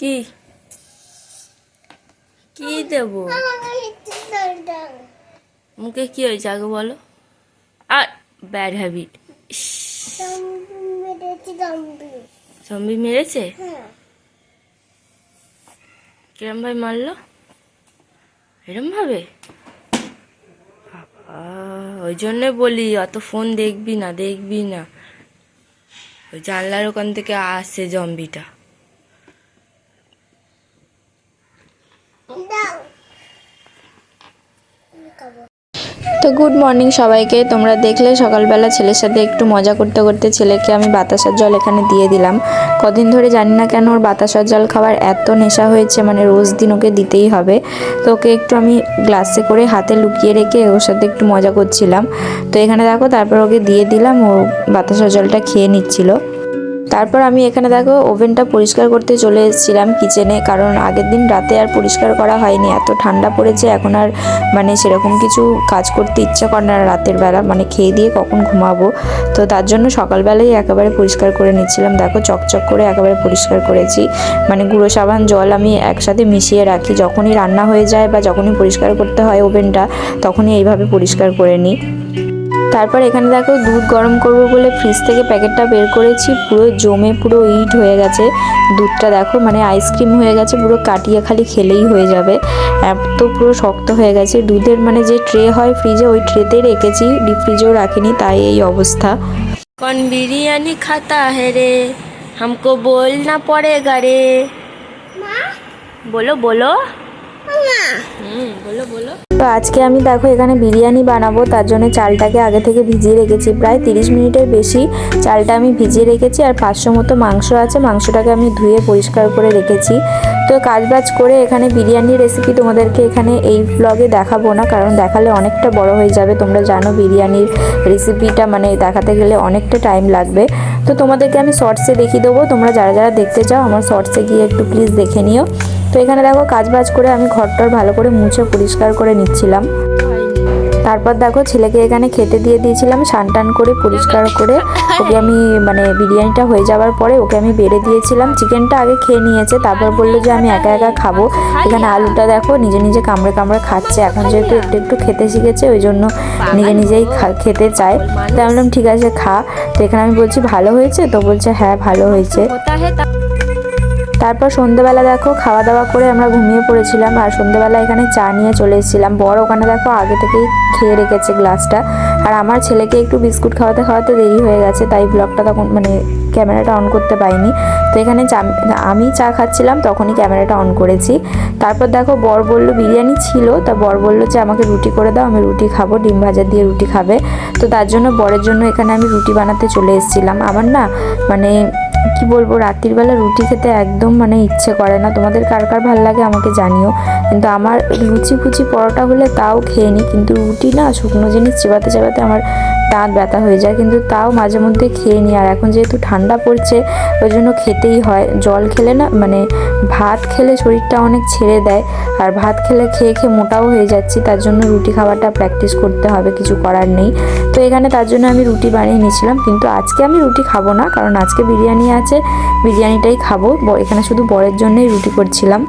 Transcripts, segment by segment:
কি? কি দেব? মুখে কি হয়েছে আগে বলো? আর ব্যাড হ্যাবিট জম্বি মেরেছে? কিরম ভাই মারলো? এরম ভাবে? ওই জন্যে বলি, অত ফোন দেখবি না দেখবি না। ওই জানলার ওখান থেকে আসছে জম্বিটা তো গুড মর্নিং সবাইকে। তোমরা দেখলে সকালবেলা ছেলের সাথে একটু মজা করতে করতে ছেলেকে আমি বাতাসার জল এখানে দিয়ে দিলাম। কদিন ধরে জানি না কেন ওর বাতাসার জল খাওয়ার এত নেশা হয়েছে মানে রোজ দিন ওকে দিতেই হবে। তো ওকে একটু আমি গ্লাসে করে হাতে লুকিয়ে রেখে ওর সাথে একটু মজা করছিলাম। তো এখানে দেখো, তারপর ওকে দিয়ে দিলাম, ও বাতাসার জলটা খেয়ে নিচ্ছিল। তারপর আমি এখানে দেখো ওভেনটা পরিষ্কার করতে চলে এসেছিলাম কিচেনে কারণ আগের দিন রাতে আর পরিষ্কার করা হয়নি। এত ঠান্ডা পড়েছে, এখন আর মানে সেরকম কিছু কাজ করতে ইচ্ছা করে না রাতের বেলা। মানে খেয়ে দিয়ে কখন ঘুমাবো? তো তার জন্য সকালবেলাই একেবারে পরিষ্কার করে নিচ্ছিলাম। দেখো চকচক করে একেবারে পরিষ্কার করেছি। মানে গুঁড়ো সাবান, জল আমি একসাথে মিশিয়ে রাখি। যখনই রান্না হয়ে যায় বা যখনই পরিষ্কার করতে হয় ওভেনটা, তখনই এইভাবে পরিষ্কার করে নিই। তারপর এখানে দেখো দুধ গরম করব বলে ফ্রিজ থেকে প্যাকেটটা বের করেছি পুরো জমে পুরো ইট হয়ে গেছে দুধটা দেখো মানে আইসক্রিম হয়ে গেছে পুরো কাটিয়ে খালি খেলেই হয়ে যাবে এত পুরো শক্ত হয়ে গেছে দুধের মানে যে ট্রে হয় ফ্রিজে ওই ট্রেতেই রেখেছি ডিপ ফ্রিজেও রাখিনি তাই এই অবস্থা कौन बिरयानी खाता है रे हमको बोलना पड़ेगा रे बोलो बोलो हम्म बोलो बोलो তো আজকে আমি দেখো এখানে বিরিয়ানি বানাবো, তার জন্য চালটাকে আগে থেকে ভিজিয়ে রেখেছি। প্রায় তিরিশ মিনিটের বেশি চালটা আমি ভিজিয়ে রেখেছি আর পাঁচশো মতো মাংস আছে, মাংসটাকে আমি ধুয়ে পরিষ্কার করে রেখেছি। তো কাজবাজ করে এখানে বিরিয়ানির রেসিপি তোমাদেরকে এখানে এই ব্লগে দেখাবো না, কারণ দেখালে অনেকটা বড় হয়ে যাবে। তোমরা জানো বিরিয়ানির রেসিপিটা মানে দেখাতে গেলে অনেকটা টাইম লাগবে। তো তোমাদেরকে আমি শর্টসে দেখিয়ে দেবো। তোমরা যারা যারা দেখতে চাও, আমার শর্টসে গিয়ে একটু প্লিজ দেখে নিও। তো এখানে দেখো কাজ বাজ করে আমি ঘরটার ভালো করে মুছে পরিষ্কার করে নিচ্ছিলাম। তারপর দেখো ছেলেকে এখানে খেতে দিয়ে দিয়েছিলাম সান টান করে পরিষ্কার করে। ওকে আমি মানে বিরিয়ানিটা হয়ে যাওয়ার পরে ওকে আমি বেড়ে দিয়েছিলাম। চিকেনটা আগে খেয়ে নিয়েছে, তারপর বলল যে আমি একা একা খাব। এখানে আলুটা দেখো নিজে নিজে কামড়ে কামড়ে খাচ্ছে, এখন যেহেতু একটু একটু খেতে শিখেছে, ওই জন্য নিজে নিজেই খেতে চায়। তো বললাম, ঠিক আছে, খা। তো এখানে আমি বলছি, ভালো হয়েছে? তো বলছে হ্যাঁ ভালো হয়েছে। তারপর সন্ধেবেলা দেখো খাওয়া দাওয়া করে আমরা ঘুমিয়ে পড়েছিলাম আর সন্ধেবেলা এখানে চা নিয়ে চলে এসেছিলাম। বড় ওখানে দেখো আগে থেকেই খেয়ে রেখেছে গ্লাসটা। আর আমার ছেলেকে একটু বিস্কুট খাওয়াতে খাওয়াতে দেরি হয়ে গেছে, তাই ব্লগটা তখন মানে ক্যামেরাটা অন করতে পাইনি তো এখানে আমি চা খাচ্ছিলাম, তখনই ক্যামেরাটা অন করেছি। তারপর দেখো বর বলল, বিরিয়ানি ছিল। তা বর বলল যে, আমাকে রুটি করে দাও, আমি রুটি খাব, ডিম ভাজা দিয়ে রুটি খাবে। তো তার জন্য বরের জন্য এখানে আমি রুটি বানাতে চলে এসেছিলাম। আমার না মানে কি বলব, রাত্রির বেলা রুটি খেতে একদম মানে ইচ্ছে করে না। তোমাদের কার কার ভালো লাগে আমাকে জানিও। কিন্তু আমার লুচি ফুচি পরোটা হলে তাও খেয়ে নিই কিন্তু রুটি না শুকনো জিনিস চেবাতে চেবাতে আমার দাঁত ব্যথা হয়ে যায়, কিন্তু তাও মাঝে মধ্যে খেয়ে নিই। আর এখন যেহেতু ঠান্ডা পড়ছে, ওই জন্য খেতেই হয়। জল খেলে না মানে ভাত খেলে শরীরটা অনেক ছেড়ে দেয়। আর ভাত খেলে খেয়ে খেয়ে মোটাও হয়ে যাচ্ছি, তার জন্য রুটি খাওয়াটা প্র্যাকটিস করতে হবে, কিছু করার নেই। তো এখানে তার জন্য আমি রুটি বানিয়ে নিয়েছিলাম, কিন্তু আজকে আমি রুটি খাব না, কারণ আজকে বিরিয়ানি আছে, বিরিয়ানিটাই খাব। এখানে শুধু বরের জন্যই রুটি করছিলাম।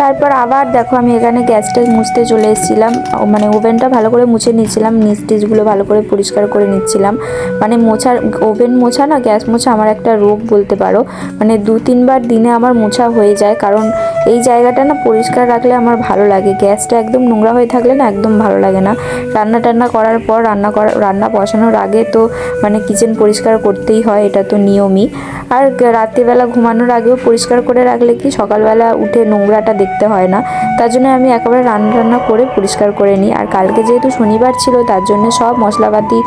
তারপর আবার দেখো আমি এখানে গ্যাসটা মুছতে চলে এসেছিলাম। মানে ওভেনটা ভালো করে মুছে নিচ্ছিলাম নিচ টিচগুলো ভালো করে পরিষ্কার করে নিচ্ছিলাম। মানে মোছার ওভেন মোছা না গ্যাস মোছা আমার একটা রোগ বলতে পারো। মানে দু তিনবার দিনে আমার মোছা হয়ে যায়, কারণ এই জায়গাটা না পরিষ্কার রাখলে আমার ভালো লাগে। গ্যাসটা একদম নোংরা হয়ে থাকলে না একদম ভালো লাগে না। রান্না টান্না করার পর, রান্না করা, রান্না বসানোর আগে তো মানে কিচেন পরিষ্কার করতেই হয়, এটা তো নিয়মই। আর রাত্রিবেলা ঘুমানোর আগেও পরিষ্কার করে রাখলে কি সকালবেলা উঠে নোংরাটা দেখতে হয় না। তার জন্য আমি একেবারে রান্না রান্না করে পরিষ্কার করে নিই। আর কালকে যেহেতু শনিবার ছিল, তার জন্য সব মশলাপাতি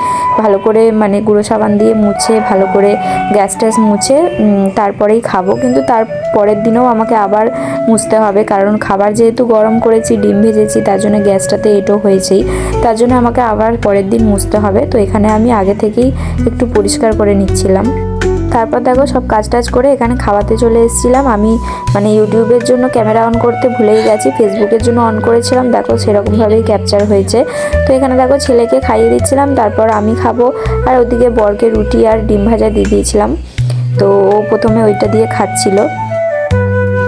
ভালো করে মানে গুঁড়ো সাবান দিয়ে মুছে, ভালো করে গ্যাস ট্যাস মুছে তারপরেই খাব। কিন্তু তার পরের দিনেও আমাকে আবার মুছতে হবে। কারণ খাবার যেহেতু গরম করেছি, ডিম ভেজেছি, তার জন্য গ্যাসটাতে এটো হয়েছেই। তার জন্য আমাকে আবার পরের দিন মুছতে হবে। তো এখানে আমি আগে থেকেই একটু পরিষ্কার করে নিচ্ছিলাম। তারপর দেখো সব কাজ টাজ করে এখানে খাওয়াতে চলে এসেছিলাম। আমি মানে ইউটিউবের জন্য ক্যামেরা অন করতে ভুলেই গেছি, ফেসবুকের জন্য অন করেছিলাম। দেখো সেরকমভাবেই ক্যাপচার হয়েছে। তো এখানে দেখো ছেলেকে খাইয়ে দিচ্ছিলাম, তারপর আমি খাব। আর ওদিকে বরকে রুটি আর ডিম ভাজা দিয়ে দিয়েছিলাম। তো ও প্রথমে ওইটা দিয়ে খাচ্ছিল।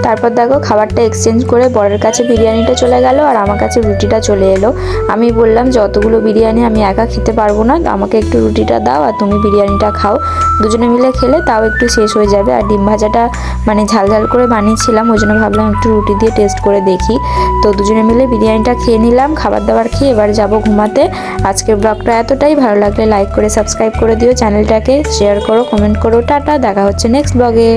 তারপর দেখো খাবারটা এক্সচেঞ্জ করে বরের কাছে বিরিয়ানিটা চলে গেল আর আমার কাছে রুটিটা চলে এলো। আমি বললাম যে অতগুলো বিরিয়ানি আমি একা খেতে পারব না, আমাকে একটু রুটিটা দাও আর তুমি বিরিয়ানিটা খাও। দুজনে মিলে খেলে তাও একটু শেষ হয়ে যাবে। আর ডিম ভাজাটা মানে ঝাল ঝাল করে বানিয়েছিলাম, ওই জন্য ভাবলাম একটু রুটি দিয়ে টেস্ট করে দেখি। তো দুজনে মিলে বিরিয়ানিটা খেয়ে নিলাম, খাবার দাবার খেয়ে এবার যাব ঘুমাতে। আজকের ব্লগটা এতটাই। ভালো লাগলে লাইক করে সাবস্ক্রাইব করে দিও। চ্যানেলটাকে শেয়ার করো কমেন্ট করো। টাটা, দেখা হচ্ছে নেক্সট ব্লগে